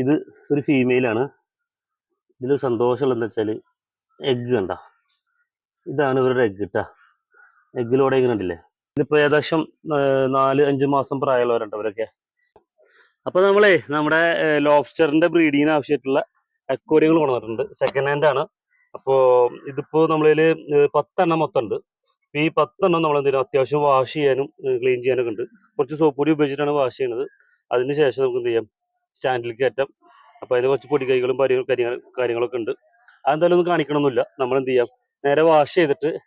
ഇത് ഒരു ഫീമെയിലാണ് ഇതിൽ സന്തോഷമുള്ളത് എന്താ വെച്ചാൽ എഗ്ഗ് കണ്ട. ഇതാണ് ഇവരുടെ എഗ്ഗ് കിട്ടുക എഗ്ഗിലൂടെ ഇങ്ങനെ ഉണ്ടല്ലേ? ഇതിപ്പോൾ ഏകദേശം നാല് അഞ്ച് മാസം പ്രായമുള്ളവരുണ്ട് അവരൊക്കെ. അപ്പോൾ നമ്മളെ നമ്മുടെ ലോബ്സ്റ്ററിന്റെ ബ്രീഡിങ്ങിന് ആവശ്യമായിട്ടുള്ള അക്വോറിയങ്ങൾ കൊണ്ടുവന്നിട്ടുണ്ട്. സെക്കൻഡ് ഹാൻഡ് ആണ്. അപ്പോൾ ഇതിപ്പോൾ നമ്മളിൽ പത്തെണ്ണം മൊത്തം ഉണ്ട്. ഈ പത്തെണ്ണം നമ്മൾ എന്തെങ്കിലും അത്യാവശ്യം വാഷ് ചെയ്യാനും ക്ലീൻ ചെയ്യാനൊക്കെ ഉണ്ട്. കുറച്ച് സോപ്പ് പൊടി ഉപയോഗിച്ചിട്ടാണ് വാഷ് ചെയ്യുന്നത് അതിന് ശേഷം നമുക്ക് എന്ത് ചെയ്യാം? സ്റ്റാൻഡിലേക്ക് കയറ്റാം. അപ്പോൾ അതിന് കുറച്ച് പൊടിക്കൈകളും കാര്യങ്ങൾ കാര്യങ്ങളൊക്കെ ഉണ്ട്. അതെന്തായാലും ഒന്നും കാണിക്കണമെന്നില്ല നമ്മൾ എന്ത് ചെയ്യാം നേരെ വാഷ് ചെയ്തിട്ട്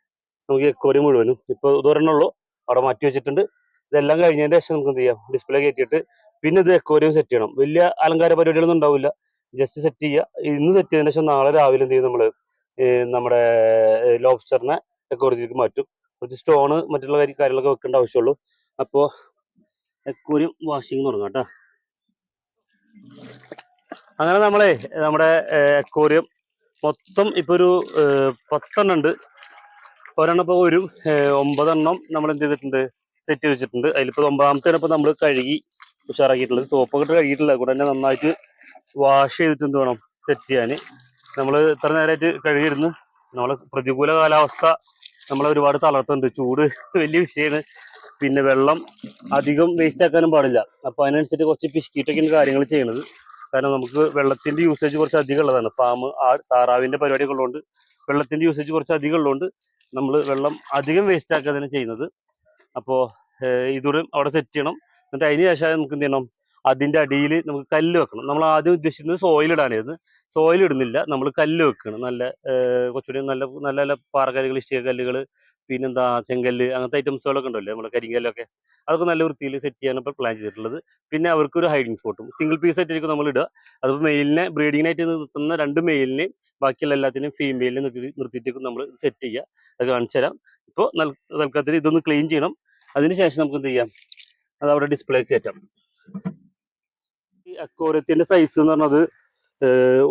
നമുക്ക് എക്കോറി മുഴുവനും ഇപ്പോൾ ഇതൊരെണ്ണം ഉള്ളൂ. അവിടെ മാറ്റി വെച്ചിട്ടുണ്ട്. ഇതെല്ലാം കഴിഞ്ഞതിന് ശേഷം നമുക്ക് എന്ത് ചെയ്യാം ഡിസ്പ്ലേ കയറ്റിയിട്ട് പിന്നെ ഇത് എക്കോറിയം സെറ്റ് ചെയ്യണം. വലിയ അലങ്കാര പരിപാടികളൊന്നും ഉണ്ടാവില്ല. ജസ്റ്റ് സെറ്റ് ചെയ്യുക. ഇന്ന് സെറ്റ് ചെയ്തതിന് ശേഷം നാളെ രാവിലെ എന്ത് ചെയ്യും നമ്മൾ നമ്മുടെ ലോബ്സ്റ്ററിനെ എക്കോറിയത്തിലേക്ക് മാറ്റും. കുറച്ച് സ്റ്റോണ് മറ്റുള്ള കാര്യ- കാര്യങ്ങളൊക്കെ വെക്കേണ്ട ആവശ്യമുള്ളൂ. അപ്പോൾ എക്കോറിയം വാഷിംഗ് തുടങ്ങാം കേട്ടോ. അങ്ങനെ നമ്മളെ നമ്മുടെ അക്വോറിയം മൊത്തം ഇപ്പോൾ ഒരു പത്തെണ്ണം ഉണ്ട്. ഒരെണ്ണം ഇപ്പോൾ ഒരു ഒമ്പതെണ്ണം നമ്മൾ എന്ത് ചെയ്തിട്ടുണ്ട്? സെറ്റ് വെച്ചിട്ടുണ്ട് അതിലിപ്പോൾ ഒമ്പതാമത്തെ ഇപ്പോൾ നമ്മൾ കഴുകി ഉഷാറാക്കിയിട്ടുള്ളത്. സോപ്പൊക്കെ ഇട്ട് കഴുകിയിട്ടില്ല. കൂടെ തന്നെ നന്നായിട്ട് വാഷ് ചെയ്തിട്ട് എന്ത് വേണം? സെറ്റ് ചെയ്യാൻ നമ്മൾ ഇത്ര നേരമായിട്ട് കഴുകിയിരുന്നു. നമ്മളെ പ്രതികൂല കാലാവസ്ഥ നമ്മളെ ഒരുപാട് തളർത്തുന്നുണ്ട്. ചൂട് വലിയ വിഷയമാണ് പിന്നെ വെള്ളം അധികം വേസ്റ്റ് ആക്കാനും പാടില്ല. അപ്പോൾ അതിനനുസരിച്ച് കുറച്ച് പിശുക്കിയിട്ടൊക്കെയാണ് കാര്യങ്ങൾ ചെയ്യണത്. കാരണം നമുക്ക് വെള്ളത്തിന്റെ യൂസേജ് കുറച്ച് അധികം ഉള്ളതാണ്. ഫാം ആ താറാവിന്റെ പരിപാടിയൊക്കെ ഉള്ളതുകൊണ്ട് വെള്ളത്തിന്റെ യൂസേജ് കുറച്ച് അധികം ഉള്ളതുകൊണ്ട് നമ്മൾ വെള്ളം അധികം വേസ്റ്റ് ആക്കാതെ ചെയ്യുന്നത്. അപ്പോൾ ഇതൊരു അവിടെ സെറ്റ് ചെയ്യണം. എന്നിട്ട് അതിന് ശേഷം നമുക്ക് എന്ത് ചെയ്യണം? അതിന്റെ അടിയിൽ നമുക്ക് കല്ല് വെക്കണം. നമ്മൾ ആദ്യം ഉദ്ദേശിക്കുന്നത് സോയിൽ ഇടാനായിരുന്നു. സോയിൽ ഇടുന്നില്ല. നമ്മൾ കല്ല് വെക്കണം നല്ല കുറച്ചുകൂടി നല്ല നല്ല നല്ല പാറക്കല്ലുകൾ ഇഷ്ടിക കല്ലുകൾ പിന്നെന്താ ചെങ്കല്ല് അങ്ങനത്തെ ഐറ്റംസുകളൊക്കെ ഉണ്ടല്ലോ. നമ്മുടെ കരിങ്കല്ലൊക്കെ അതൊക്കെ നല്ല വൃത്തിയിൽ സെറ്റ് ചെയ്യാൻ ഇപ്പോൾ പ്ലാൻ ചെയ്തിട്ടുള്ളത്. പിന്നെ അവർക്കൊരു ഹൈഡിങ് സ്പോട്ടും സിംഗിൾ പീസ് ആയിട്ടായിരിക്കും നമ്മൾ ഇടുക. അതിപ്പോൾ മെയിലിനെ ബ്രീഡിങ്ങിനായിട്ട് നിർത്തുന്ന രണ്ട് മെയിലിനെയും ബാക്കിയുള്ള എല്ലാത്തിനെയും ഫീമെയിലിനെ നിർത്തി നിർത്തിയിട്ടേക്കും നമ്മൾ സെറ്റ് ചെയ്യുക. അത് കാണിച്ചു തരാം. ഇപ്പോൾ തൽക്കാലത്തിൽ ഇതൊന്ന് ക്ലീൻ ചെയ്യണം. അതിന് ശേഷം നമുക്ക് എന്ത് ചെയ്യാം? അത് അവിടെ ഡിസ്പ്ലേ കയറ്റാം. ഈ അക്വോറിയത്തിന്റെ സൈസ് എന്ന് പറഞ്ഞത്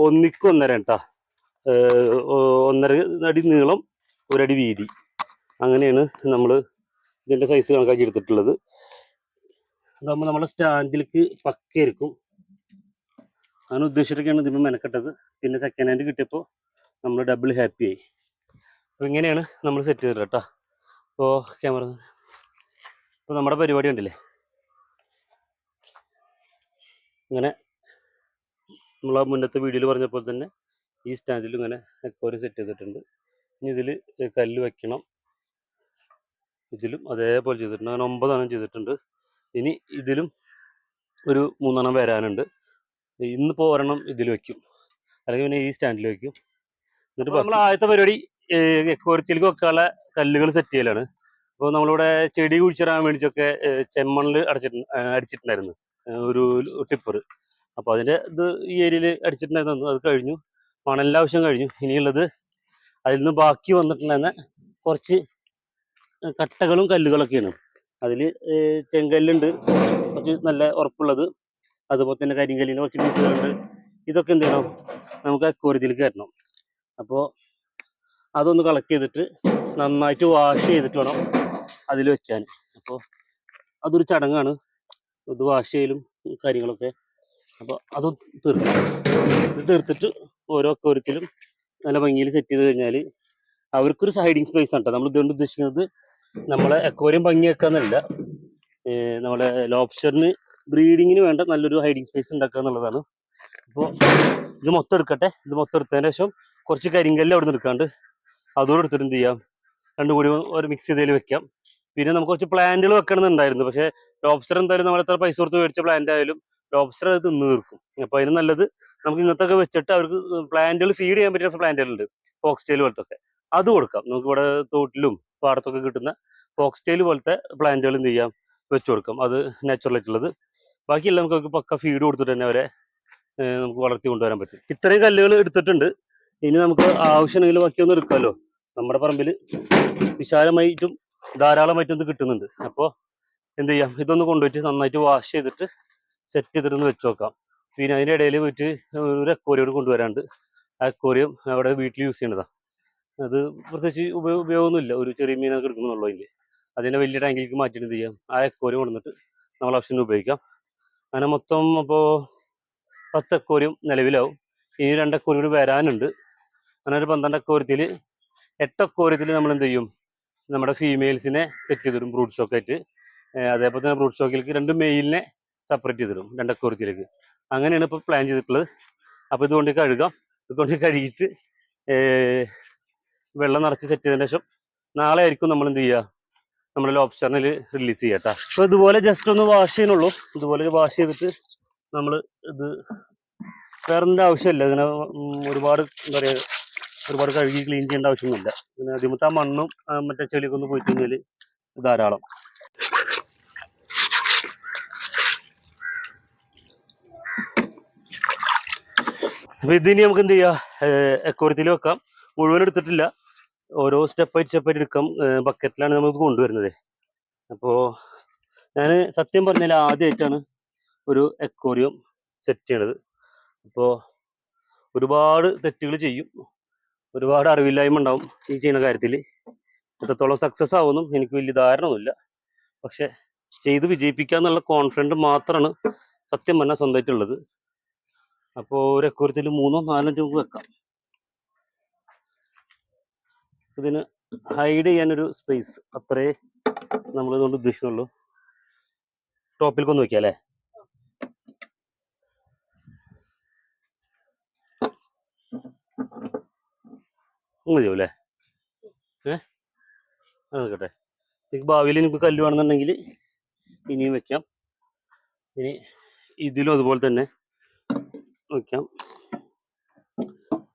ഒന്നിക്ക് ഒന്നര കേട്ടാ ഒന്നര അടി നീളം ഒരടി വീതി. അങ്ങനെയാണ് നമ്മൾ ഇതിന്റെ സൈസ് കണക്കാക്കി എടുത്തിട്ടുള്ളത്. അതാകുമ്പോൾ നമ്മുടെ സ്റ്റാൻഡിലേക്ക് പക്കയായിരിക്കും അങ്ങനെ ഉദ്ദേശിച്ചിട്ടൊക്കെയാണ് ഇതിപ്പോൾ മെനക്കെട്ടത്. പിന്നെ സെക്കൻഡ് ഹാൻഡ് കിട്ടിയപ്പോൾ നമ്മൾ ഡബിൾ ഹാപ്പി ആയി. അപ്പോൾ ഇങ്ങനെയാണ് നമ്മൾ സെറ്റ് ചെയ്തത് കേട്ടോ അപ്പോൾ ക്യാമറ ഇപ്പോൾ നമ്മുടെ പരിപാടി ഉണ്ടല്ലേ ഇങ്ങനെ നമ്മൾ ആ മുന്നത്തെ വീഡിയോയിൽ പറഞ്ഞപ്പോൾ തന്നെ ഈ സ്റ്റാൻഡിൽ ഇങ്ങനെ എക്കോറി സെറ്റ് ചെയ്തിട്ടുണ്ട്. ഇനി ഇതിൽ കല്ല് വെക്കണം. ഇതിലും അതേപോലെ ചെയ്തിട്ടുണ്ട്. അങ്ങനെ ഒമ്പതെണ്ണം ചെയ്തിട്ടുണ്ട്. ഇനി ഇതിലും ഒരു മൂന്നെണ്ണം വരാനുണ്ട്. ഇന്നിപ്പോൾ ഒരെണ്ണം ഇതിൽ വെക്കും. അല്ലെങ്കിൽ പിന്നെ ഈ സ്റ്റാൻഡിൽ വെക്കും. എന്നിട്ട് നമ്മൾ ആദ്യത്തെ പരിപാടി എക്കോരത്തിലേക്ക് വെക്കാനുള്ള കല്ലുകൾ സെറ്റ് ചെയ്യലാണ്. അപ്പോൾ നമ്മളിവിടെ ചെടി കുഴിച്ചിടാൻ വേണ്ടിയിട്ടൊക്കെ ചെമ്മണ്ണിൽ അടച്ചിട്ട് അടിച്ചിട്ടുണ്ടായിരുന്നു. ഒരു ടിപ്പർ അപ്പോൾ അതിന്റെ ഇത് ഈ ഏരിയയിൽ അടിച്ചിട്ടുണ്ടായിരുന്നു അത് കഴിഞ്ഞു. മണലിന്റെ ആവശ്യം കഴിഞ്ഞു. ഇനിയുള്ളത് അതിൽ നിന്ന് ബാക്കി വന്നിട്ടുണ്ടായിരുന്ന കുറച്ച് കട്ടകളും കല്ലുകളൊക്കെയാണ്. അതിൽ ചെങ്കല്ലുണ്ട് കുറച്ച് നല്ല ഉറപ്പുള്ളത്. അതുപോലെ തന്നെ കരിങ്കല്ലിന്റെ കുറച്ച് പീസുകളുണ്ട്. ഇതൊക്കെ എന്ത് ചെയ്യണം? നമുക്ക് അക്വോറിയത്തിലേക്ക് കയറ്റണം. അപ്പോൾ അതൊന്ന് കളക്ട് ചെയ്തിട്ട് നന്നായിട്ട് വാഷ് ചെയ്തിട്ട് വേണം അതിൽ വെക്കാൻ. അപ്പോൾ അതൊരു ചടങ്ങാണ്. ഇത് വാഷ് ചെയ്യലും കാര്യങ്ങളൊക്കെ. അപ്പോൾ അത് തീർക്കും. ഇത് തീർത്തിട്ട് ഓരോ കോരത്തിലും നല്ല ഭംഗിയിൽ സെറ്റ് ചെയ്ത് കഴിഞ്ഞാൽ അവർക്കൊരു ഹൈഡിങ് സ്പേസ് ആണ് കേട്ടോ നമ്മൾ ഇതുകൊണ്ട് ഉദ്ദേശിക്കുന്നത് നമ്മളെ അക്വോറിയം ഭംഗിയാക്കാന്നല്ല. നമ്മളെ ലോബ്സ്റ്ററിന് ബ്രീഡിങ്ങിന് വേണ്ട നല്ലൊരു ഹൈഡിങ് സ്പേസ് ഉണ്ടാക്കുക എന്നുള്ളതാണ്. അപ്പോൾ ഇത് മൊത്തം എടുക്കട്ടെ. ഇത് മൊത്തം എടുത്തതിന് ശേഷം കുറച്ച് കരിങ്കല്ല് അവിടെ നിന്ന് എടുക്കാണ്ട് അതോടെ എടുത്തിട്ട് എന്ത് ചെയ്യാം? രണ്ടും കൂടി ഒരു മിക്സ് ചെയ്തതിൽ വെക്കാം. പിന്നെ നമുക്ക് കുറച്ച് പ്ലാന്റുകൾ വെക്കണം എന്നുണ്ടായിരുന്നു പക്ഷേ ലോബ്സ്റ്റർ എന്തായാലും നമ്മൾ എത്ര പൈസ കൊടുത്ത് മേടിച്ച പ്ലാന്റ് ആയാലും ലോബ്സ്റ്റർ അത് തിന്ന് തീർക്കും. അപ്പോൾ അതിന് നല്ലത് നമുക്ക് ഇങ്ങനത്തെ ഒക്കെ വെച്ചിട്ട് അവർക്ക് പ്ലാന്റുകൾ ഫീഡ് ചെയ്യാൻ പറ്റുന്ന പ്ലാന്റുകൾ ഉണ്ട് ഫോക്സ്റ്റൈൽ പോലത്തെ അത് കൊടുക്കാം. നമുക്ക് ഇവിടെ തോട്ടിലും പാടത്തൊക്കെ കിട്ടുന്ന ഫോക്സ്റ്റൈൽ പോലത്തെ പ്ലാന്റുകൾ എന്ത് ചെയ്യാം? വെച്ച് കൊടുക്കാം. അത് നാച്ചുറൽ ആയിട്ടുള്ളത്. ബാക്കിയെല്ലാം നമുക്ക് പക്ക ഫീഡ് കൊടുത്തിട്ട് തന്നെ അവരെ നമുക്ക് വളർത്തി കൊണ്ടുവരാൻ പറ്റും. ഇത്രയും കല്ലുകൾ എടുത്തിട്ടുണ്ട്. ഇനി നമുക്ക് ആവശ്യമുണ്ടെങ്കിൽ ബാക്കിയൊന്നും എടുക്കാമല്ലോ നമ്മുടെ പറമ്പിൽ വിശാലമായിട്ടും ധാരാളമായിട്ടും ഇത് കിട്ടുന്നുണ്ട്. അപ്പോൾ എന്ത് ചെയ്യാം? ഇതൊന്ന് കൊണ്ടുപോയിട്ട് നന്നായിട്ട് വാഷ് ചെയ്തിട്ട് സെറ്റ് ചെയ്തിട്ടൊന്ന് വെച്ച് നോക്കാം. പിന്നെ അതിന്റെ ഇടയിൽ പോയിട്ട് ഒരു അക്വോറിയോട് കൊണ്ടുവരാണ്ട് ആ അക്വോറിയം അവിടെ വീട്ടിൽ യൂസ് ചെയ്യേണ്ടതാണ് അത് പ്രത്യേകിച്ച് ഉപയോഗ ഉപയോഗമൊന്നുമില്ല. ഒരു ചെറിയ മീനൊക്കെ എടുക്കണമെന്നുള്ളൂ അതിൽ അതിനെ വലിയ ടാങ്കിലേക്ക് മാറ്റിയിട്ട് ചെയ്യാം? ആ അക്വോറിയം കൊണ്ടുവന്നിട്ട് നമ്മൾ ആവശ്യത്തിന് ഉപയോഗിക്കാം. അങ്ങനെ മൊത്തം അപ്പോൾ പത്ത് അക്വോറിയം നിലവിലാവും. ഇനി രണ്ട് അക്വോറിയം കൂടി വരാനുണ്ട്. അങ്ങനെ ഒരു പന്ത്രണ്ട് അക്വോറിയത്തിൽ എട്ട് നമ്മൾ എന്ത് ചെയ്യും? നമ്മുടെ ഫീമെയിൽസിനെ സെറ്റ് ചെയ്തിടും ബ്രൂഡ് സ്റ്റോക്കായിട്ട് അതേപോലെ തന്നെ ബ്രൂഡ് സ്റ്റോക്കിലേക്ക് രണ്ട് മെയിലിനെ സെപ്പറേറ്റ് ചെയ്തിടും രണ്ട് അങ്ങനെയാണ് ഇപ്പോൾ പ്ലാൻ ചെയ്തിട്ടുള്ളത്. അപ്പോൾ ഇതുകൊണ്ട് കഴുകാം. ഇതുകൊണ്ട് കഴുകിയിട്ട് വെള്ളം നിറച്ച് സെറ്റ് ചെയ്തതിന് ശേഷം നാളെ ആയിരിക്കും നമ്മൾ എന്ത് ചെയ്യുക നമ്മുടെ ലോബ്സ്റ്ററിനിൽ റിലീസ് ചെയ്യാം കേട്ടോ അപ്പോൾ ഇതുപോലെ ജസ്റ്റ് ഒന്ന് വാഷ് ചെയ്യണുള്ളൂ ഇതുപോലെ വാഷ് ചെയ്തിട്ട് നമ്മൾ ഇത് വേറെ ആവശ്യമില്ല. ഇതിനെ ഒരുപാട് എന്താ പറയുക ഒരുപാട് കഴുകി ക്ലീൻ ചെയ്യേണ്ട ആവശ്യമൊന്നുമില്ല. പിന്നെ അതിമുത്ത ആ മണ്ണും മറ്റേ ചെളിയൊക്കെ ഒന്ന് പോയി കഴിഞ്ഞാൽ ധാരാളം. അപ്പൊ ഇതിനി നമുക്ക് എന്ത് ചെയ്യാം? എക്കോരത്തിൽ വെക്കാം. മുഴുവൻ എടുത്തിട്ടില്ല. ഓരോ സ്റ്റെപ്പായിട്ട് സ്റ്റെപ്പായിട്ട് എടുക്കാം. ബക്കറ്റിലാണ് നമുക്ക് കൊണ്ടുവരുന്നത്. അപ്പോൾ ഞാൻ സത്യം പറഞ്ഞാൽ ആദ്യമായിട്ടാണ് ഒരു എക്കോറിയം സെറ്റ് ചെയ്യണത്. അപ്പോൾ ഒരുപാട് തെറ്റുകൾ ചെയ്യും. ഒരുപാട് അറിവില്ലായ്മ ഉണ്ടാവും ഈ ചെയ്യുന്ന കാര്യത്തിൽ. എത്രത്തോളം സക്സസ് ആവുമെന്നും എനിക്ക് വലിയ ധാരണയൊന്നുമില്ല. പക്ഷെ ചെയ്ത് വിജയിപ്പിക്കുക എന്നുള്ള കോൺഫിഡന്റ് മാത്രമാണ് സത്യം പറഞ്ഞാൽ സ്വന്തമായിട്ടുള്ളത്. അപ്പോൾ ഒരു മൂന്നോ നാലോ രൂപ വെക്കാം. ഇതിന് ഹൈഡ് ചെയ്യാനൊരു സ്പേസ് അത്രേ നമ്മൾ ഇതുകൊണ്ട് ഉദ്ദേശിക്കുന്നുള്ളൂ ഒന്ന് വെക്കാം അല്ലേ? മതിയോ അല്ലേ ഏഹ് അത് നിൽക്കട്ടെ എനിക്ക് ഭാവിയിൽ എനിക്ക് കല്ല് വേണമെന്നുണ്ടെങ്കിൽ ഇനിയും വെക്കാം. ഇനി ഇതിലും അതുപോലെ തന്നെ വെക്കാം.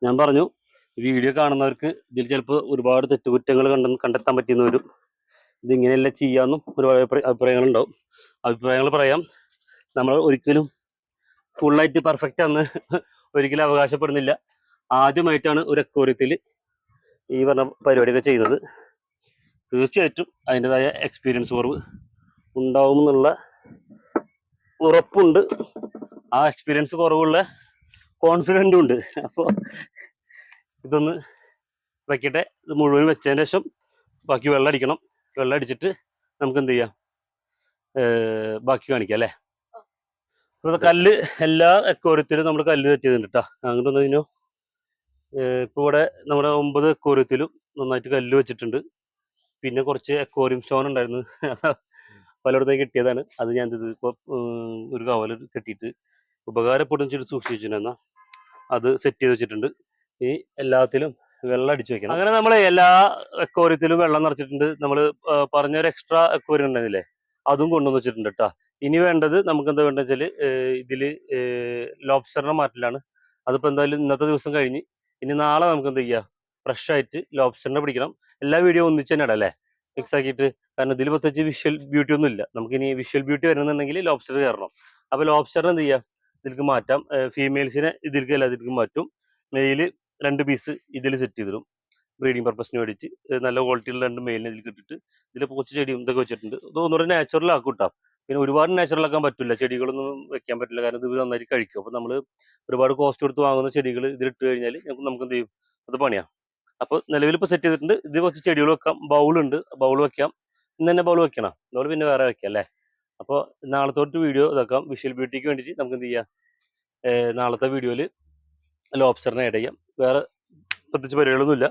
ഞാൻ പറഞ്ഞു വീഡിയോ കാണുന്നവർക്ക് ഇതിൽ ചിലപ്പോൾ ഒരുപാട് തെറ്റുകുറ്റങ്ങൾ കണ്ട കണ്ടെത്താൻ പറ്റിയെന്ന് വരും. ഇതിങ്ങനെയല്ല ചെയ്യാമെന്നും ഒരുപാട് അഭിപ്രായ- അഭിപ്രായങ്ങളുണ്ടാവും. അഭിപ്രായങ്ങൾ പറയാം. നമ്മൾ ഒരിക്കലും ഫുള്ളായിട്ട് പെർഫെക്റ്റ് ആണെന്ന് ഒരിക്കലും അവകാശപ്പെടുന്നില്ല. ആദ്യമായിട്ടാണ് ഒരു അക്വോറിയത്തിൽ ഈ പറഞ്ഞ പരിപാടിയൊക്കെ ചെയ്യുന്നത് തീർച്ചയായിട്ടും അതിന്റെതായ എക്സ്പീരിയൻസ് കുറവ് ഉണ്ടാവുമെന്നുള്ള ഉറപ്പുണ്ട്. ആ എക്സ്പീരിയൻസ് കുറവുള്ള കോൺഫിഡന്റും ഉണ്ട്. അപ്പോൾ ഇതൊന്ന് വെക്കട്ടെ. ഇത് മുഴുവൻ വെച്ചതിന് ശേഷം ബാക്കി വെള്ളം അടിക്കണം. വെള്ളം അടിച്ചിട്ട് നമുക്ക് എന്ത് ചെയ്യാം? ബാക്കി കാണിക്കാം അല്ലേ? അപ്പോൾ കല്ല് എല്ലാ എക്കോരത്തിലും നമ്മൾ കല്ല് തെറ്റിയതുണ്ട് കേട്ടോ അങ്ങോട്ട് വന്നതിനോ ഇപ്പോൾ ഇവിടെ നമ്മുടെ ഒമ്പത് എക്കോറിയത്തിലും നന്നായിട്ട് കല്ല് വെച്ചിട്ടുണ്ട്. പിന്നെ കുറച്ച് എക്കോറിയം സ്റ്റോൺ ഉണ്ടായിരുന്നു. പലയിടത്തേക്ക് കിട്ടിയതാണ്. അത് ഞാൻ ഇത് ഇപ്പോൾ ഒരു കവൽ കെട്ടിയിട്ട് ഉപകാരപ്പെടും ചെയ്ത് സൂക്ഷിച്ചിട്ടുണ്ടെന്നാ അത് സെറ്റ് ചെയ്ത് വെച്ചിട്ടുണ്ട്. ഈ എല്ലാത്തിലും വെള്ളം അടിച്ചു വെക്കണം. അങ്ങനെ നമ്മൾ എല്ലാ എക്കോറിയത്തിലും വെള്ളം നിറച്ചിട്ടുണ്ട്. നമ്മൾ പറഞ്ഞ ഒരു എക്സ്ട്രാ എക്കോറിയം ഉണ്ടായിരുന്നില്ലേ? അതും കൊണ്ടുവന്ന് വെച്ചിട്ടുണ്ട് കേട്ടോ ഇനി വേണ്ടത് നമുക്ക് എന്താ വേണ്ടത് വെച്ചാൽ ഇതിൽ ലോബ്സ്റ്ററിനെ മാറ്റലാണ്. അതിപ്പോൾ എന്തായാലും ഇന്നത്തെ ദിവസം കഴിഞ്ഞ് ഇനി നാളെ നമുക്ക് എന്ത് ചെയ്യാം? ഫ്രഷ് ആയിട്ട് ലോബ്സ്റ്ററിനെ പിടിക്കണം. എല്ലാ വീഡിയോ ഒന്നിച്ച് തന്നെ അല്ലേ? മിക്സ് ആക്കിയിട്ട് കാരണം ഇതിൽ പ്രത്യേകിച്ച് വിഷ്വൽ ബ്യൂട്ടി ഒന്നും ഇല്ല. നമുക്കിനി വിഷ്വൽ ബ്യൂട്ടി വരുന്നുണ്ടെങ്കിൽ ലോബ്സ്റ്റർ കയറണം. അപ്പോൾ ലോബ്സ്റ്ററിന് എന്ത് ചെയ്യാം? ഇതിലേക്ക് മാറ്റാം. ഫീമെയിൽസിനെ ഇതിലേക്ക് അല്ല ഇതിലേക്ക് മാറ്റും. മെയിൽ രണ്ട് പീസ് ഇതിൽ സെറ്റ് ചെയ്തിടും. ബ്രീഡിംഗ് പർപ്പസിന് ഏർ നല്ല ക്വാളിറ്റിയുള്ള രണ്ട് മെയിലിനെ ഇതിൽ ഇട്ടിട്ട് ഇതിൽ പൂച്ച ചെടിയും ഇതൊക്കെ വെച്ചിട്ടുണ്ട്. ഇത് ഒന്നുകൂടെ നാച്ചുറൽ ആക്കും കേട്ടോ പിന്നെ ഒരുപാട് നാച്ചുറൽ ആക്കാൻ പറ്റില്ല. ചെടികളൊന്നും വെക്കാൻ പറ്റില്ല. കാരണം ഇത് നന്നായിട്ട് കഴിക്കും. അപ്പോൾ നമ്മൾ ഒരുപാട് കോസ്റ്റ് കൊടുത്ത് വാങ്ങുന്ന ചെടികൾ ഇതിലിട്ട് കഴിഞ്ഞാൽ നമുക്ക് എന്ത് ചെയ്യും? അത് പണിയാം. അപ്പോൾ നിലവിൽ ഇപ്പൊ സെറ്റ് ചെയ്തിട്ടുണ്ട്. ഇത് കുറച്ച് ചെടികൾ വെക്കാം. ബൗളുണ്ട് ബൗൾ വെക്കാം. ഇന്ന് തന്നെ ബൗൾ വെക്കണം. ബൗൾ പിന്നെ വേറെ വെക്കാം അല്ലേ? അപ്പോൾ നാളത്തോട്ട് വീഡിയോ ഇതാക്കാം. വിഷ്വൽ ബ്യൂട്ടിക്ക് വേണ്ടിയിട്ട് നമുക്ക് എന്ത് ചെയ്യാം? നാളത്തെ വീഡിയോയിൽ ലോബ്സ്റ്ററിനെ ആഡ് ചെയ്യാം. വേറെ പ്രത്യേകിച്ച് പരിപാടികളൊന്നുമില്ല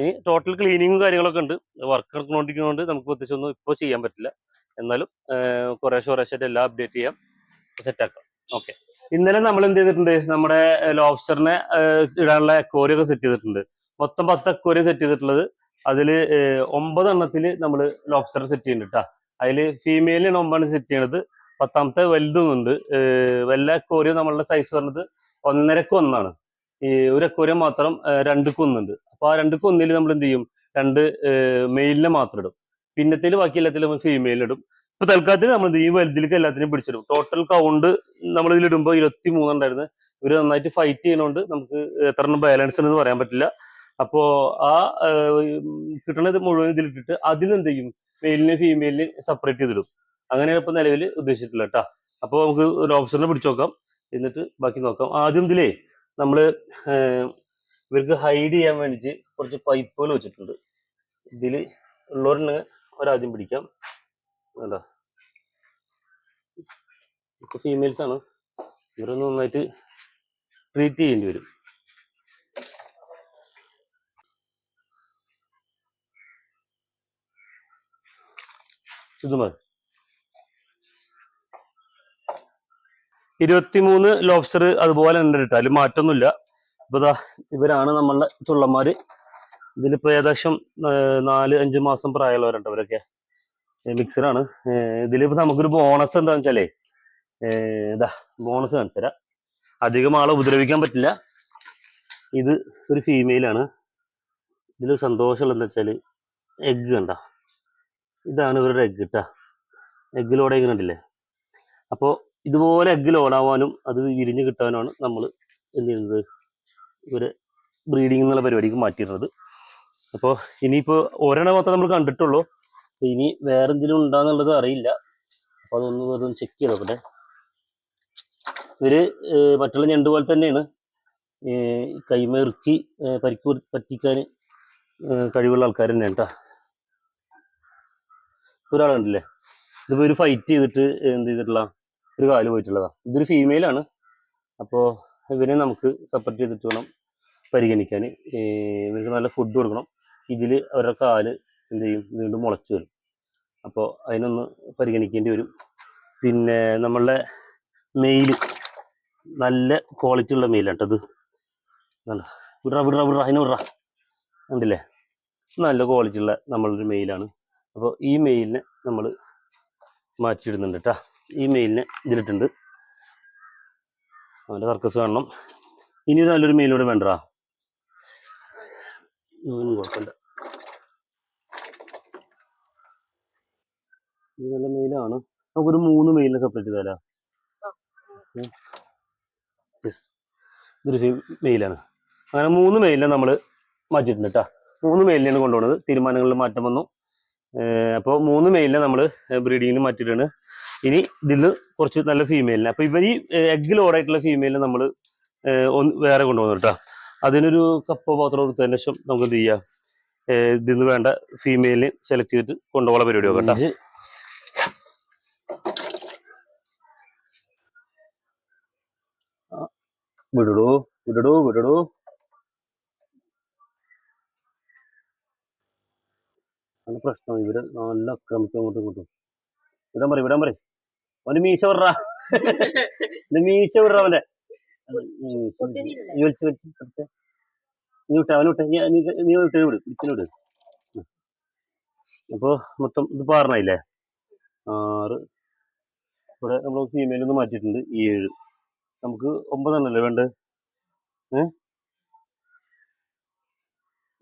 ഇനി ടോട്ടൽ ക്ലീനിങ്ങും കാര്യങ്ങളൊക്കെ ഉണ്ട്. വർക്ക് നടന്നുകൊണ്ടിരിക്കുന്നതുകൊണ്ട് നമുക്ക് പ്രത്യേകിച്ച് ഒന്നും ഇപ്പോൾ ചെയ്യാൻ പറ്റില്ല. എന്നാലും കുറേശ്ശെ കുറേശ്ശെ എല്ലാം അപ്ഡേറ്റ് ചെയ്യാം. സെറ്റാക്കാം ഓക്കെ ഇന്നലെ നമ്മൾ എന്ത് ചെയ്തിട്ടുണ്ട്? നമ്മുടെ ലോബ്സ്റ്ററിനെ ഇടാനുള്ള അക്വോറിയം ഒക്കെ സെറ്റ് ചെയ്തിട്ടുണ്ട്. മൊത്തം പത്ത് അക്വോറിയം സെറ്റ് ചെയ്തിട്ടുള്ളത്. അതിൽ ഒമ്പത് എണ്ണത്തിൽ നമ്മൾ ലോബ്സ്റ്റർ സെറ്റ് ചെയ്യുന്നുണ്ട് കേട്ടോ അതിൽ ഫീമെയിലിന് ഒമ്പതാണ് സെറ്റ് ചെയ്യണത്. പത്താമത്തെ വലുതുമുണ്ട് വല്ല അക്വോറിയം നമ്മളുടെ സൈസ് പറഞ്ഞത് ഒന്നരക്ക് ഒന്നാണ്. ഈ ഒരു അക്വോറിയം മാത്രം രണ്ടുക്കൊന്നുണ്ട് രണ്ടുക്ക് ഒന്നുണ്ട്. അപ്പൊ ആ രണ്ടുക്ക് ഒന്നിൽ നമ്മൾ എന്ത് ചെയ്യും? രണ്ട് മെയിലിനെ മാത്രം ഇടും. പിന്നത്തിൽ ബാക്കി എല്ലാത്തിലും നമ്മൾ ഫീമെയിൽ ഇടും. ഇപ്പൊ തൽക്കാലത്തിന് നമ്മൾ ഈ വലുതിലേക്ക് എല്ലാത്തിനും പിടിച്ചിടും. ടോട്ടൽ കൗണ്ട് നമ്മൾ ഇതിലിടുമ്പോൾ ഇരുപത്തി മൂന്നുണ്ടായിരുന്നു ഇവർ നന്നായിട്ട് ഫൈറ്റ് ചെയ്യുന്നതുകൊണ്ട് നമുക്ക് എത്ര ബാലൻസ് ഉണ്ടെന്ന് പറയാൻ പറ്റില്ല. അപ്പോ ആ കിട്ടണത് മുഴുവൻ ഇതിലിട്ടിട്ട് അതിലെന്ത് ചെയ്യും? മെയിലിനെ ഫീമെയിലിന് സെപ്പറേറ്റ് ചെയ്തിടും. അങ്ങനെ ഇപ്പൊ നിലവിൽ ഉദ്ദേശിച്ചിട്ടില്ല കേട്ടോ അപ്പോൾ നമുക്ക് ഒരു ഓപ്ഷനെ പിടിച്ചു നോക്കാം. എന്നിട്ട് ബാക്കി നോക്കാം. ആദ്യം ഇതിലേ നമ്മൾ ഇവർക്ക് ഹൈഡ് ചെയ്യാൻ വേണ്ടിയിട്ട് കുറച്ച് പൈപ്പുകൾ വെച്ചിട്ടുണ്ട്. ഇതിൽ ഉള്ളവരുണ്ടെങ്കിൽ ഒരാദ്യം പിടിക്കാം. എന്താ ഇപ്പൊ ഫീമെയിൽസ് ആണ്. ഇവരൊന്ന് നന്നായിട്ട് ട്രീറ്റ് ചെയ്യേണ്ടി വരും. ഇത് ഇരുപത്തിമൂന്ന് ലോബ്സ്റ്റർ അതുപോലെ ഉണ്ട് കേട്ടോ മാറ്റൊന്നുമില്ല. ഇപ്പൊ ഇവരാണ് നമ്മളുടെ ചുള്ളന്മാര്. ഇതിലിപ്പോ ഏകദേശം നാല് അഞ്ച് മാസം പ്രായമുള്ളവരുണ്ട് അവരൊക്കെ. മിക്സറാണ്. ഇതിലിപ്പോ നമുക്കൊരു ബോണസ് എന്താണെന്ന് വെച്ചാലേ ഇതാ ബോണസ് കാണിച്ചു തരാം അധികം ആളെ ഉപദ്രവിക്കാൻ പറ്റില്ല. ഇത് ഒരു ഫീമെയിലാണ്. ഇതിൽ സന്തോഷമുള്ള എന്താ വെച്ചാൽ എഗ്ഗ് കണ്ട. ഇതാണ് ഇവരുടെ എഗ്ഗ് കേട്ടാ എഗ്ഗിലോടെ ലോഡ് കണ്ടില്ലേ? അപ്പോൾ ഇതുപോലെ എഗ്ഗ് ലോഡാവാനും അത് വിരിഞ്ഞ് കിട്ടാനുമാണ് നമ്മൾ എന്ത് ചെയ്യുന്നത്? ഇവരെ ബ്രീഡിംഗ് എന്നുള്ള പരിപാടിക്ക് മാറ്റിയിരുന്നത് അപ്പോൾ ഇനിയിപ്പോൾ ഒരെണ്ണം മാത്രമേ നമ്മൾ കണ്ടിട്ടുള്ളൂ. അപ്പൊ ഇനി വേറെ ഉണ്ടാന്നുള്ളത് അറിയില്ല. അപ്പോൾ അതൊന്ന് വെറുതെ ചെക്ക് ചെയ്ത് നോക്കട്ടെ ഇവർ മറ്റുള്ള ഞണ്ട് പോലെ തന്നെയാണ്. കൈമേറുക്കി പരിക്ക് പറ്റിക്കാൻ കഴിവുള്ള ആൾക്കാർ തന്നെയാണ് കേട്ടോ ഒരാളുണ്ടല്ലേ ഇതിപ്പോൾ ഒരു ഫൈറ്റ് ചെയ്തിട്ട് എന്ത് ചെയ്തിട്ടുള്ള ഒരു കാൽ പോയിട്ടുള്ളതാണ് ഇതൊരു ഫീമെയിലാണ് അപ്പോൾ ഇവരെ നമുക്ക് സെപ്പറേറ്റ് ചെയ്തിട്ട് വേണം പരിഗണിക്കാൻ. ഇവർക്ക് നല്ല ഫുഡ് കൊടുക്കണം. ഇതിൽ അവരുടെ കാൽ എന്ത് ചെയ്യും? വീണ്ടും മുളച്ചു വരും. അപ്പോൾ അതിനൊന്ന് പരിഗണിക്കേണ്ടി വരും. പിന്നെ നമ്മളുടെ മെയിൽ നല്ല ക്വാളിറ്റി ഉള്ള മെയിലാണ് കേട്ടോ ഇത്. വിട്ര വിടറ വിടറ അതിന് വിടറ. കണ്ടില്ലേ? നല്ല ക്വാളിറ്റി ഉള്ള നമ്മളൊരു മെയിലാണ് അപ്പോൾ ഈ മെയിലിനെ നമ്മൾ മാറ്റിയിടുന്നുണ്ട് കേട്ടോ. ഈ മെയിലിനെ ഇതിലിട്ടുണ്ട്. അവന്റെ സർക്കസ് കാണണം. ഇനി നല്ലൊരു മെയിലൂടെ വേണ്ടടാ. ഇതൊന്നും കുഴപ്പമില്ല. ഇത് നല്ല മെയിലാണ് നമുക്കൊരു മൂന്ന് മെയിലിനെ സെപ്പറേറ്റ് ചെയ്താലോ? ഇതൊരു മെയിലാണ് അങ്ങനെ മൂന്ന് മെയിലിനെ നമ്മൾ മാറ്റിയിട്ടുണ്ട് കേട്ടോ മൂന്ന് മെയിലിനെയാണ് കൊണ്ടുപോകുന്നത്. തീരുമാനങ്ങളിൽ മാറ്റം വന്നു. അപ്പോൾ മൂന്ന് മെയിലിനെ നമ്മൾ ബ്രീഡിങ്ങിന് മാറ്റിയിട്ടാണ് ഇനി ഇതിൽ നിന്ന് കുറച്ച് നല്ല ഫീമെയിലിനെ അപ്പോൾ ഇവർ ഈ എഗ് ലോഡായിട്ടുള്ള ഫീമെയിലിനെ നമ്മൾ വേറെ കൊണ്ടുപോകുന്നു കേട്ടോ അതിനൊരു കപ്പ് പാത്രം കൊടുത്തതിന് ശേഷം നമുക്ക് എന്ത് ചെയ്യാം ഇതിന്ന് വേണ്ട ഫീമെയിലിനെ സെലക്ട് ചെയ്തിട്ട് കൊണ്ടുപോകാൻ പരിപാടി നോക്കാം വിടടോ വിടടോ വിടടോ. നല്ല പ്രശ്നം ഇവർ നല്ല ആക്രമിക്കും അങ്ങോട്ടും ഇങ്ങോട്ടും. വിടാൻ പറയും വിടാൻ പറയും. അവന് മീശ വിടറ. മീശ വിടറ അവന്റെ വലിച്ച് വലിച്ച് എടുത്ത്. നീ വിട്ടെ അവന് വിട്ടെ നീ നീ- നീ വിട്ട് വിട് പിടിച്ചു വിട്. അപ്പൊ മൊത്തം ഇത് പാറണായില്ലേ ആറ്. ഇവിടെ നമ്മൾ ഫീമെയിൽ ഒന്ന് മാറ്റിയിട്ടുണ്ട് ഏഴ്. നമുക്ക് ഒമ്പതെണ്ണല്ലേ വേണ്ടത് ഏഹ്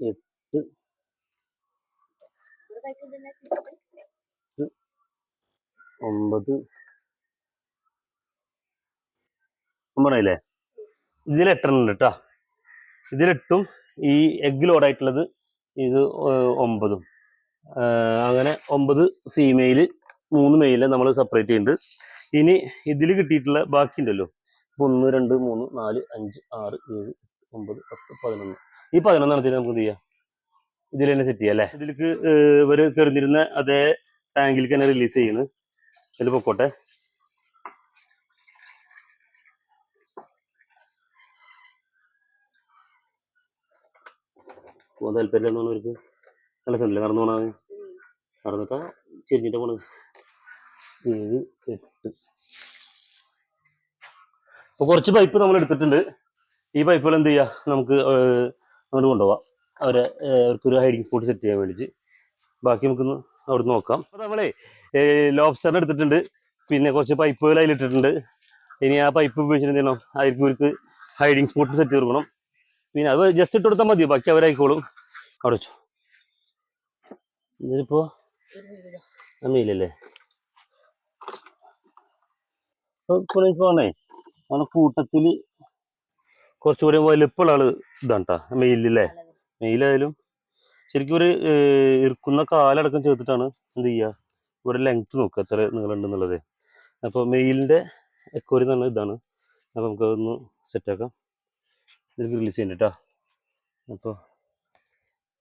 എട്ട്. ഒമ്പത്. ഒമ്പതായില്ലേ ഇതിൽ എട്ടെണ്ണം ഉണ്ട് കേട്ടോ ഇതിലെട്ടും ഈ എഗ് ലോഡായിട്ടുള്ളത് ഇത് ഒമ്പതും. അങ്ങനെ ഒമ്പത് ഫീമെയിൽ മൂന്ന് മെയിൽ നമ്മൾ സെപ്പറേറ്റ് ചെയ്യുന്നുണ്ട് ഇനി ഇതിൽ കിട്ടിയിട്ടുള്ള ബാക്കി ഉണ്ടല്ലോ ഇപ്പൊ ഒന്ന് രണ്ട് മൂന്ന് നാല് അഞ്ച് ആറ് ഏഴ് ഒമ്പത് പത്ത് പതിനൊന്ന്. ഈ പതിനൊന്നെണ്ണത്തിന് നമുക്ക് എന്ത് ചെയ്യാം ഇതിൽ തന്നെ സെറ്റ് ചെയ്യാം അല്ലേ? ഇതിലേക്ക് ഇവർ കയറിഞ്ഞിരുന്ന അതേ ടാങ്കിലേക്ക് തന്നെ റിലീസ് ചെയ്യുന്നു ഇതിൽ പൊക്കോട്ടെ. പോകാൻ താല്പര്യം അവർക്ക് നല്ല സ്ഥലല്ലേ നടന്നു പോണത് നടന്നിട്ടാ ചെരിഞ്ഞിട്ട് പോണത്. ഏഴ് എട്ട്. അപ്പൊ കുറച്ച് പൈപ്പ് നമ്മൾ എടുത്തിട്ടുണ്ട്. ഈ പൈപ്പുകൾ എന്ത് ചെയ്യാ? നമുക്ക് അങ്ങോട്ട് കൊണ്ടുപോവാം. അവരെ അവർക്കൊരു ഹൈഡിങ് സ്പോട്ട് സെറ്റ് ചെയ്യാൻ വേണ്ടിയിട്ട്. ബാക്കി നമുക്ക് അവിടെ നോക്കാം. അപ്പൊ നമ്മളെ ലോബ്സ്റ്ററിന് എടുത്തിട്ടുണ്ട്. പിന്നെ കുറച്ച് പൈപ്പുകൾ അതിലിട്ടിട്ടുണ്ട്. ഇനി ആ പൈപ്പ് ഉപയോഗിച്ചിട്ട് എന്ത് ചെയ്യണം? അവർക്ക് ഹൈഡിങ് സ്പോട്ട് സെറ്റ് കൊടുക്കണം. പിന്നെ അത് ജസ്റ്റ് ഇട്ട് കൊടുത്താൽ മതി ബാക്കി അവരായിക്കോളും. അവിടെ വെച്ചു. ഇതിപ്പോ അമ്മയില്ലല്ലേ പറഞ്ഞേ നമ്മുടെ കൂട്ടത്തിൽ കുറച്ചുകൂടി വലുപ്പമുള്ള ആൾ ഇതാണ് കേട്ടോ മെയിലല്ലേ മെയിലായാലും ശരിക്കും ഒരു ഇരിക്കുന്ന കാലടക്കം ചേർത്തിട്ടാണ് എന്ത് ചെയ്യുക ഇവിടെ ലെങ്ത് നോക്കുക എത്ര നീളമുണ്ടെന്നുള്ളത്. അപ്പോൾ മെയിലിന്റെ എക്കോരി എന്ന് ഇതാണ്. അപ്പോൾ നമുക്കതൊന്ന് സെറ്റാക്കാം ഇതിലേക്ക് റിലീസ് ചെയ്യുന്നുണ്ട് കേട്ടോ അപ്പോൾ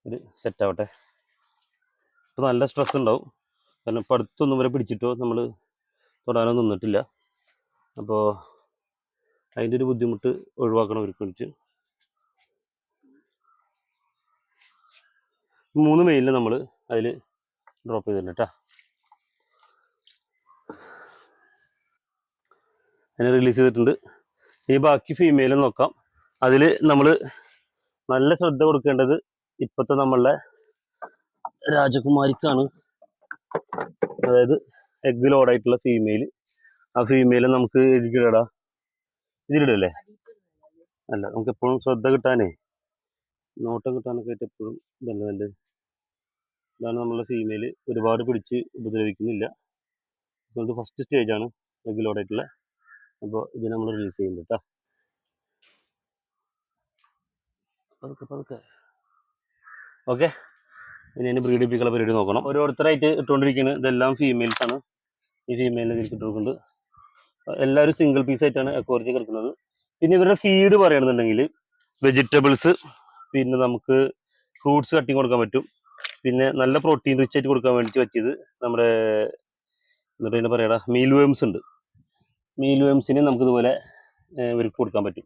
ഇത് സെറ്റാവട്ടെ ഇപ്പോൾ നല്ല സ്ട്രെസ് ഉണ്ടാവും. കാരണം ഇപ്പോൾ അടുത്തൊന്നും വരെ പിടിച്ചിട്ടോ നമ്മൾ തൊടാനോ നിന്നിട്ടില്ല. അപ്പോൾ അതിന്റെ ഒരു ബുദ്ധിമുട്ട് ഒഴിവാക്കണം അവർക്ക് വേണ്ടിയിട്ട്. മൂന്ന് മെയിലിൽ നമ്മൾ അതിൽ ഡ്രോപ്പ് ചെയ്തിട്ടുണ്ട് കേട്ടോ അതിനെ റിലീസ് ചെയ്തിട്ടുണ്ട്. ഈ ബാക്കി ഫീമെയിലും നോക്കാം. അതിൽ നമ്മൾ നല്ല ശ്രദ്ധ കൊടുക്കേണ്ടത് ഇപ്പോഴത്തെ നമ്മളുടെ രാജകുമാരിക്കാണ്. അതായത് എഗ് ലോഡായിട്ടുള്ള ഫീമെയിൽ ആ ഫീമെയിൽ നമുക്ക് ഇതിലിടാ ഇതിലിടല്ലേ? അല്ല നമുക്ക് എപ്പോഴും ശ്രദ്ധ കിട്ടാനേ. നോട്ടം കിട്ടാനൊക്കെ ആയിട്ട് എപ്പോഴും ഇതല്ല നല്ലത്. ഇതാണ് നമ്മളെ ഫീമെയിൽ ഒരുപാട് പിടിച്ച് ഉപദ്രവിക്കുന്നില്ല. ഇത് ഫസ്റ്റ് സ്റ്റേജാണ് എഗ് ലോഡായിട്ടുള്ള അപ്പോൾ ഇത് നമ്മൾ റിലീസ് ചെയ്യുന്നുണ്ട് കേട്ടോ പതുക്കെ പതുക്കെ. ഓക്കെ. ഇനി അതിന് ബ്രീഡ് ഇപ്പിക്കുള്ള പരിപാടി നോക്കണം. ഓരോരുത്തരായിട്ട് ഇട്ടുകൊണ്ടിരിക്കുന്നത് ഇതെല്ലാം ഫീമെയിൽസ് ആണ്. ഈ ഫീമെയിലിനെ ഇതിൽ ഇട്ടുകൊടുക്കുന്നത് എല്ലാവരും സിംഗിൾ പീസ് ആയിട്ടാണ് അക്വറിച്ച് കിടക്കുന്നത്. പിന്നെ ഇവരുടെ ഫീഡ് പറയുകയാണെന്നുണ്ടെങ്കിൽ വെജിറ്റബിൾസ് പിന്നെ നമുക്ക് ഫ്രൂട്ട്സ് കട്ടിങ് കൊടുക്കാൻ പറ്റും. പിന്നെ നല്ല പ്രോട്ടീൻ റിച്ച് ആയിട്ട് കൊടുക്കാൻ വേണ്ടി പറ്റിയത് നമ്മുടെ എന്നിട്ട് അതിനെ പറയാടാ മീൽ വേംസ് ഉണ്ട് മീൽ വേംസിന് നമുക്കിതുപോലെ ഇവർക്ക് കൊടുക്കാൻ പറ്റും.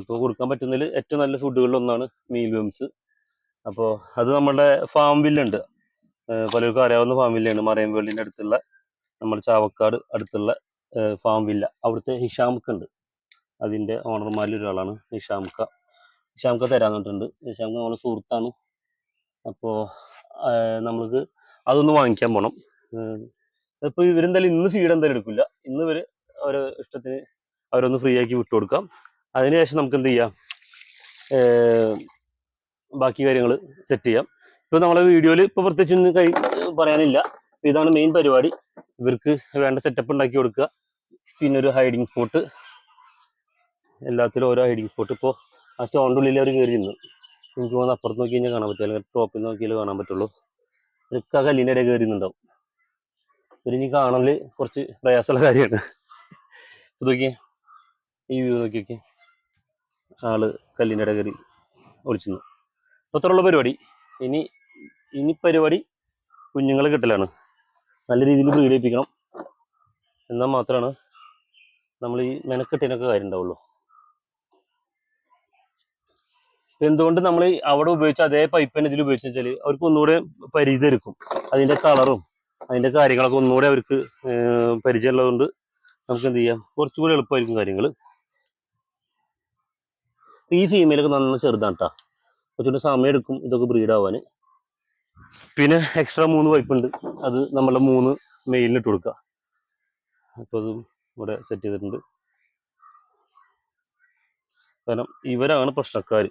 ഇപ്പോൾ കൊടുക്കാൻ പറ്റുന്നതിൽ ഏറ്റവും നല്ല ഫുഡുകളിൽ ഒന്നാണ് മീൽ വേംസ്. അപ്പോൾ അത് നമ്മുടെ ഫാം വില്ലുണ്ട്. പലർക്കും അറിയാവുന്ന ഫാം വില്ലയാണ് മറൈൻ വേൾഡിന്റെ അടുത്തുള്ള നമ്മുടെ ചാവക്കാട് അടുത്തുള്ള ഫാം വില്ല. അവിടുത്തെ ഹിഷാമുക്ക ഉണ്ട്. അതിന്റെ ഓണർമാരിൽ ഒരാളാണ് ഹിഷാമുക്ക ഹിഷാമുക്ക തരാൻ പറഞ്ഞിട്ടുണ്ട് ഹിഷാമുക്ക നമ്മളെ സുഹൃത്താണ്. അപ്പോൾ നമ്മൾക്ക് അതൊന്ന് വാങ്ങിക്കാൻ പോകണം ഇപ്പോൾ ഇവരെന്തായാലും ഇന്ന് ഫീഡ് എന്തായാലും എടുക്കില്ല. ഇന്ന് ഇവർ അവരെ ഇഷ്ടത്തിന് അവരൊന്ന് ഫ്രീ ആക്കി വിട്ടു കൊടുക്കാം അതിനുശേഷം നമുക്ക് എന്ത് ചെയ്യാം? ബാക്കി കാര്യങ്ങൾ സെറ്റ് ചെയ്യാം. ഇപ്പോൾ നമ്മളെ വീഡിയോയിൽ ഇപ്പോൾ പ്രത്യേകിച്ച് ഒന്നും കഴി പറയാനില്ല. ഇതാണ് മെയിൻ പരിപാടി. ഇവർക്ക് വേണ്ട സെറ്റപ്പ് ഉണ്ടാക്കി കൊടുക്കുക. പിന്നെ ഒരു ഹൈഡിങ് സ്പോട്ട് എല്ലാത്തിലും ഓരോ ഹൈഡിങ് സ്പോട്ട് ഇപ്പോൾ ആ സ്റ്റോണിന്റെ ഉള്ളിൽ അവർ കയറി ഇന്ന് എനിക്ക് തോന്നുന്നു അപ്പുറത്ത് നോക്കി കഴിഞ്ഞാൽ കാണാൻ പറ്റില്ല. അല്ലെങ്കിൽ ടോപ്പിൽ നോക്കിയാലേ കാണാൻ പറ്റുള്ളൂ. ഇതൊക്കെ ആ കല്ലിന്റെ ഇടയിൽ കയറി നിന്നുണ്ടാവും ഇവരിനി കാണൽ കുറച്ച് പ്രയാസമുള്ള കാര്യമാണ്. നോക്കിയേ. ഈ വ്യൂ നോക്കി നോക്കിയേ ആൾ കല്ലിന്റെ ഇടകരി ഒളിച്ചു അപ്പോൾ അത്രയുള്ള പരിപാടി. ഇനി ഇനി പരിപാടി കുഞ്ഞുങ്ങളെ കിട്ടലാണ്. നല്ല രീതിയിൽ ബ്രീഡ് ചെയ്യിപ്പിക്കണം എന്നാൽ മാത്രമാണ് നമ്മൾ ഈ മെനക്കെട്ടിനൊക്കെ കാര്യം ഉണ്ടാവുള്ളൂ. എന്തുകൊണ്ട് നമ്മൾ അവിടെ ഉപയോഗിച്ച അതേ പൈപ്പ് തന്നെ ഇതിൽ ഉപയോഗിച്ചു വെച്ചാൽ അവർക്ക് ഒന്നുകൂടെ പരിചയം അതിന്റെ കളറും അതിന്റെ കാര്യങ്ങളൊക്കെ ഒന്നുകൂടെ അവർക്ക് പരിചയമുള്ളതുകൊണ്ട് നമുക്ക് എന്ത് ചെയ്യാം? കുറച്ചുകൂടി എളുപ്പമായിരിക്കും കാര്യങ്ങൾ. ഈ ഫീമെയിലൊക്കെ നന്ന ചെറുതാണ് കേട്ടോ കുറച്ചുകൂടി സമയം എടുക്കും ഇതൊക്കെ ബ്രീഡ് ആവാൻ പിന്നെ എക്സ്ട്രാ മൂന്ന് പൈപ്പ് ഉണ്ട്. അത് നമ്മളെ മൂന്ന് മെയിലിന് ഇട്ട് കൊടുക്കുക അപ്പോൾ അതും ഇവിടെ സെറ്റ് ചെയ്തിട്ടുണ്ട്. കാരണം ഇവരാണ് പ്രശ്നക്കാർ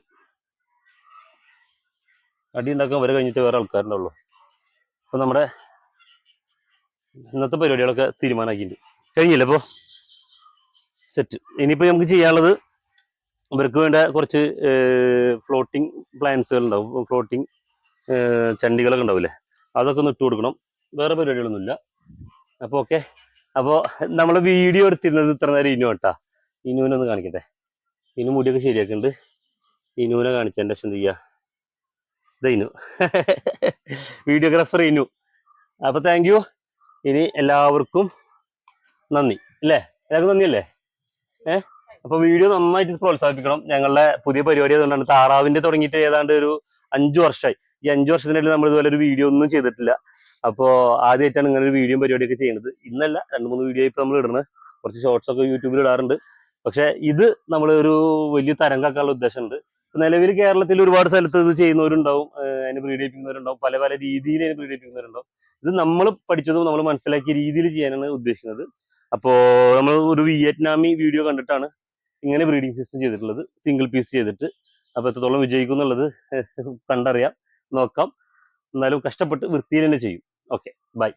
അടി ഉണ്ടാക്കാൻ വരെ കഴിഞ്ഞിട്ട് വേറെ ആൾക്കാരുണ്ടാവുള്ളൂ. അപ്പൊ നമ്മുടെ ഇന്നത്തെ പരിപാടികളൊക്കെ തീരുമാനമാക്കിയിട്ടുണ്ട്. കഴിഞ്ഞില്ലേ അപ്പോൾ സെറ്റ് ഇനിയിപ്പോൾ നമുക്ക് ചെയ്യാനുള്ളത് ഇവർക്ക് വേണ്ട കുറച്ച് ഫ്ലോട്ടിംഗ് പ്ലാന്റ്സുകൾ ഉണ്ടാവും ഫ്ലോട്ടിംഗ് ചണ്ടികളൊക്കെ ഉണ്ടാവില്ലേ? അതൊക്കെ ഒന്ന് ഇട്ട് കൊടുക്കണം. വേറെ പരിപാടികളൊന്നുമില്ല. അപ്പോൾ ഓക്കെ അപ്പോൾ നമ്മൾ വീഡിയോ എടുത്തിരുന്നത് ഇത്ര നേരം ഇനു കേട്ടാ ഇനുവിനൊന്ന് കാണിക്കട്ടെ. ഇനു മുടിയൊക്കെ ശരിയാക്കുന്നുണ്ട്. ഇനുവിനെ കാണിച്ചതിന്റെ ശേഷം എന്ത് ചെയ്യുക ഇത് ഇനു. വീഡിയോഗ്രാഫർ ഇനു. അപ്പോൾ താങ്ക് യു ഇനി എല്ലാവർക്കും നന്ദി. അല്ലേ എല്ലാവർക്കും നന്ദിയല്ലേ? ഏ? അപ്പോൾ വീഡിയോ നന്നായിട്ട് പ്രോത്സാഹിപ്പിക്കണം. ഞങ്ങളുടെ പുതിയ പരിപാടി അതുകൊണ്ടാണ് താറാവിന്റെ തുടങ്ങിയിട്ട് ഏതാണ്ട് ഒരു അഞ്ചു വർഷമായി ഈ അഞ്ചു വർഷത്തിനിടയിൽ നമ്മൾ ഇതുപോലെ ഒരു വീഡിയോ ഒന്നും ചെയ്തിട്ടില്ല. അപ്പോൾ ആദ്യമായിട്ടാണ് ഇങ്ങനെ ഒരു വീഡിയോ പരിപാടിയൊക്കെ ചെയ്യുന്നത്. ഇന്നല്ല രണ്ട് മൂന്ന് വീഡിയോ ഇപ്പൊ നമ്മൾ ഇടുന്നത്. കുറച്ച് ഷോർട്സ് ഒക്കെ യൂട്യൂബിൽ ഇടാറുണ്ട്. പക്ഷെ ഇത് നമ്മൾ ഒരു വലിയ തരംഗാക്കാനുള്ള ഉദ്ദേശമുണ്ട്. നിലവിൽ കേരളത്തിൽ ഒരുപാട് സ്ഥലത്ത് ഇത് ചെയ്യുന്നവരുണ്ടാവും. അതിന് പ്രീഡിപ്പിക്കുന്നവരുണ്ടാവും പല പല രീതിയിൽ അതിന് പ്രീഡിപ്പിക്കുന്നവരുണ്ടാവും ഇത് നമ്മൾ പഠിച്ചതും നമ്മൾ മനസ്സിലാക്കിയ രീതിയിൽ ചെയ്യാനാണ് ഉദ്ദേശിക്കുന്നത്. അപ്പോൾ നമ്മൾ ഒരു വിയറ്റ്നാമി വീഡിയോ കണ്ടിട്ടാണ് ഇങ്ങനെ ബ്രീഡിംഗ് സിസ്റ്റം ചെയ്തിട്ടുള്ളത് സിംഗിൾ പീസ് ചെയ്തിട്ട്. അപ്പോൾ എത്രത്തോളം വിജയിക്കും എന്നുള്ളത് കണ്ടറിയാം നോക്കാം. എന്നാലും കഷ്ടപ്പെട്ട് വൃത്തിയിൽ തന്നെ ചെയ്യും. Okay bye